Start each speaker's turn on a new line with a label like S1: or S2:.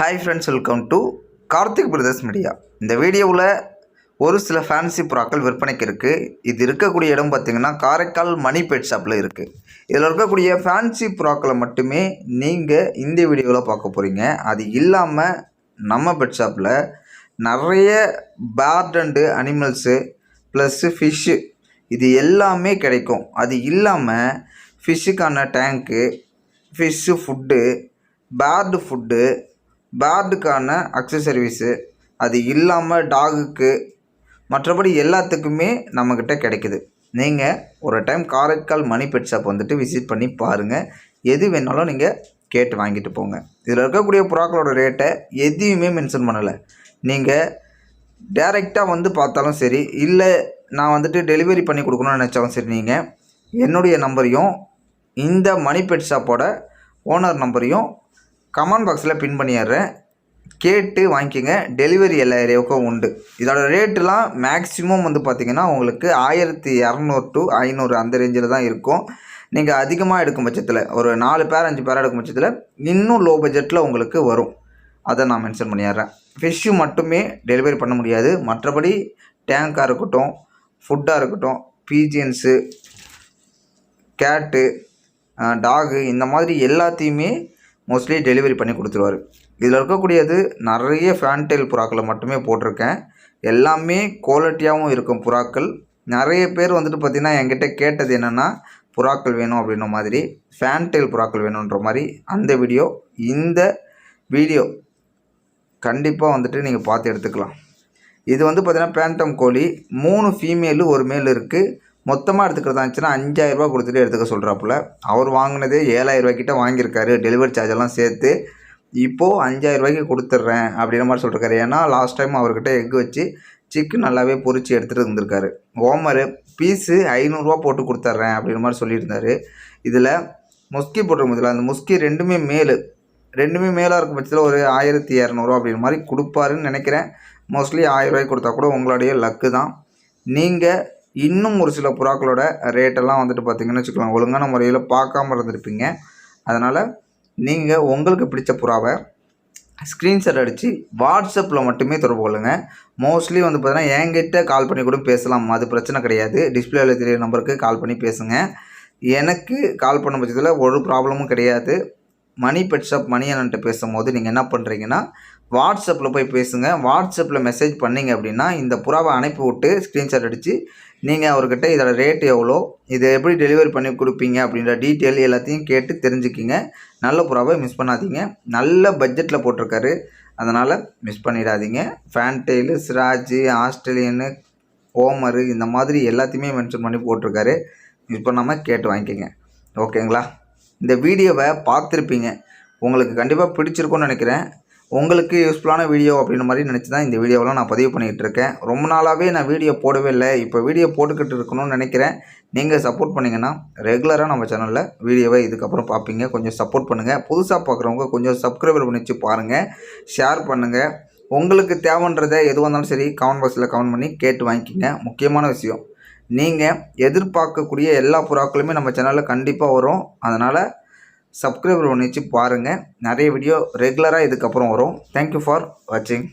S1: Hi friends welcome to Karthik brothers media இந்த வீடியோவில் ஒரு சில ஃபேன்சி புறாக்கள் விற்பனைக்கு இருக்குது இது இருக்கக்கூடிய இடம் பார்த்திங்கன்னா காரைக்கால் மணி பெட் ஷாப்பில் இருக்குது இதில் இருக்கக்கூடிய ஃபேன்சி புறாக்களை மட்டுமே நீங்கள் இந்த வீடியோவில் பார்க்க போகிறீங்க அது இல்லாமல் நம்ம பெட் ஷாப்பில் நிறைய bird and animals plus fish இது எல்லாமே கிடைக்கும். அது இல்லாமல் ஃபிஷ்ஷுக்கான tank fish food bird food பேர்டுக்கான accessories அது இல்லாமல் டாகுக்கு மற்றபடி எல்லாத்துக்குமே நம்மக்கிட்ட கிடைக்குது. நீங்கள் ஒரு time Karaikal Mani pet shop வந்துட்டு விசிட் பண்ணி பாருங்கள் எது வேணாலும் நீங்கள் கேட்டு வாங்கிட்டு போங்க. இதில் இருக்கக்கூடிய புறாக்களோட ரேட்டை எதையுமே மென்ஷன் பண்ணலை. நீங்கள் டேரெக்டாக வந்து பார்த்தாலும் சரி இல்லை நான் வந்துட்டு டெலிவரி பண்ணி கொடுக்கணும்னு நினச்சாலும் சரி நீங்கள் என்னுடைய நம்பரையும் இந்த மணி பெட் ஷாப்போட ஓனர் நம்பரையும் கமெண்ட் பாக்ஸில் பின் பண்ணிடுறேன். கேட்டு வாங்கிக்கோங்க. டெலிவரி எல்லா ஏரியாவுக்கும் உண்டு. இதோட ரேட்டுலாம் மேக்ஸிமம் வந்து பார்த்திங்கன்னா உங்களுக்கு ஆயிரத்தி இரநூறு டு ஐநூறு அந்த ரேஞ்சில் தான் இருக்கும். நீங்கள் அதிகமாக எடுக்கும் பட்சத்தில் ஒரு நாலு பேர் அஞ்சு பேர் எடுக்கும் பட்சத்தில் இன்னும் லோ பட்ஜெட்டில் உங்களுக்கு வரும். அதை நான் மென்ஷன் பண்ணிடுறேன். ஃபிஷ்ஷு மட்டுமே டெலிவரி பண்ண முடியாது. மற்றபடி டேங்காக இருக்கட்டும் ஃபுட்டாக இருக்கட்டும் பீஜியன்ஸு கேட்டு டாகு இந்த மாதிரி எல்லாத்தையுமே மோஸ்ட்லி டெலிவரி பண்ணி கொடுத்துருவாரு. இதில் இருக்கக்கூடியது நிறைய ஃபேன்டைல் புறாக்களை மட்டுமே போட்டிருக்கேன். எல்லாமே குவாலிட்டியாகவும் இருக்கும் புறாக்கள். நிறைய பேர் வந்துட்டு பார்த்திங்கன்னா என்கிட்ட கேட்டது என்னென்னா புறாக்கள் வேணும் அப்படின்ற மாதிரி ஃபேன்டைல் புறாக்கள் வேணுன்ற மாதிரி அந்த வீடியோ இந்த வீடியோ கண்டிப்பாக வந்துட்டு நீங்கள் பார்த்து எடுத்துக்கலாம். இது வந்து பார்த்திங்கன்னா பேண்டம் கோழி. மூணு ஃபீமேலு ஒரு மேல் இருக்குது மொத்தமாக எடுத்துக்கிறதா இருந்துச்சுன்னா அஞ்சாயிரரூபா கொடுத்துட்டு எடுத்துக்க சொல்கிறாப்புல அவர் வாங்கினதே ஏழாயிரரூபாய்க்கிட்ட வாங்கியிருக்காரு. டெலிவரி சார்ஜெல்லாம் சேர்த்து இப்போது அஞ்சாயிரரூபாய்க்கு கொடுத்துட்றேன் அப்படின்ற மாதிரி சொல்லியிருக்காரு ஏன்னா லாஸ்ட் டைம் அவர்கிட்ட எக் வச்சு சிக்கன் நல்லாவே பொறிச்சு எடுத்துகிட்டு இருந்திருக்காரு. ஓமரு பீஸு ஐநூறுரூவா போட்டு கொடுத்துட்றேன் அப்படின்ற மாதிரி சொல்லியிருந்தார். இதில் முஸ்கி போட்டிருக்கும் இதில் அந்த முஸ்கி ரெண்டுமே மேலு. ரெண்டுமே மேலாக இருக்க பட்சத்தில் ஒரு ஆயிரத்தி இரநூறுவா அப்படின்ற மாதிரி கொடுப்பாருன்னு நினைக்கிறேன். மோஸ்ட்லி ஆயிரரூவாய்க்கு கொடுத்தா கூட உங்களுடைய லக்கு தான். நீங்கள் இன்னும் ஒரு சில புறாக்களோட ரேட்டெல்லாம் வந்துட்டு பார்த்திங்கன்னு வச்சுக்கலாம். ஒழுங்கான முறையில் பார்க்காம இருந்திருப்பீங்க. அதனால் நீங்கள் உங்களுக்கு பிடிச்ச புறாவை ஸ்க்ரீன்ஷாட் அடித்து வாட்ஸ்அப்பில் மட்டுமே தொடர்பு கொள்ளுங்கள் மோஸ்ட்லி வந்து பார்த்தீங்கன்னா என்கிட்ட கால் பண்ணி கூட பேசலாம். அது பிரச்சனை கிடையாது. டிஸ்பிளேவில் தெரிய நம்பருக்கு கால் பண்ணி பேசுங்க. எனக்கு கால் பண்ண பட்சத்தில் ஒரு ப்ராப்ளமும் கிடையாது. மணி பெட் ஷாப் மணி அண்ணன்ட்ட பேசும்போது நீங்கள் என்ன பண்ணுறீங்கன்னா வாட்ஸ்அப்பில் போய் பேசுங்க. வாட்ஸ்அப்பில் மெசேஜ் பண்ணிங்க அப்படின்னா இந்த புறாவை அனுப்பி விட்டு ஸ்க்ரீன்ஷாட் அடித்து நீங்கள் அவர்கிட்ட இதோட ரேட் எவ்வளோ இதை எப்படி டெலிவரி பண்ணி கொடுப்பீங்க அப்படின்ற டீட்டெயில் எல்லாத்தையும் கேட்டு தெரிஞ்சுக்கிங்க. நல்ல புறாவை மிஸ் பண்ணாதீங்க. நல்ல பட்ஜெட்டில் போட்டிருக்காரு. அதனால் மிஸ் பண்ணிடாதீங்க. ஃபேன்டெயிலு சிராஜு ஆஸ்திரேலியனு ஓமரு இந்த மாதிரி எல்லாத்தையுமே மென்ஷன் பண்ணி போட்டிருக்காரு. மிஸ் பண்ணாமல் கேட்டு வாங்கிக்கோங்க. ஓகேங்களா இந்த வீடியோவை பார்த்துருப்பீங்க. உங்களுக்கு கண்டிப்பாக பிடிச்சிருக்கும்னு நினைக்கிறேன். உங்களுக்கு யூஸ்ஃபுல்லான வீடியோ அப்படின்ற மாதிரி நினச்சி தான் இந்த வீடியோவெலாம் நான் பதிவு பண்ணிகிட்டு இருக்கேன். ரொம்ப நாளாகவே நான் வீடியோ போடவே இல்லை. இப்போ வீடியோ போட்டுக்கிட்டு இருக்கணும்னு நினைக்கிறேன். நீங்கள் சப்போர்ட் பண்ணிங்கன்னா ரெகுலராக நம்ம சேனலில் வீடியோவை இதுக்கப்புறம் பார்ப்பீங்க. கொஞ்சம் சப்போர்ட் பண்ணுங்கள் புதுசாக பார்க்குறவங்க கொஞ்சம் சப்ஸ்கிரைபர் பண்ணி வச்சு பாருங்கள் ஷேர் பண்ணுங்கள் உங்களுக்கு தேவைன்றதை எதுவாக இருந்தாலும் சரி கமெண்ட் பாக்ஸில் கமெண்ட் பண்ணி கேட்டு வாங்கிக்கிங்க. முக்கியமான விஷயம் நீங்கள் எதிர்பார்க்கக்கூடிய எல்லா புறாக்களுமே நம்ம சேனலில் கண்டிப்பாக வரும். அதனால் சப்ஸ்கிரைபர் பண்ணிச்சு பாருங்கள் நிறைய வீடியோ ரெகுலராக இதுக்கப்புறம் வரும். தேங்க்யூ ஃபார் வாட்சிங்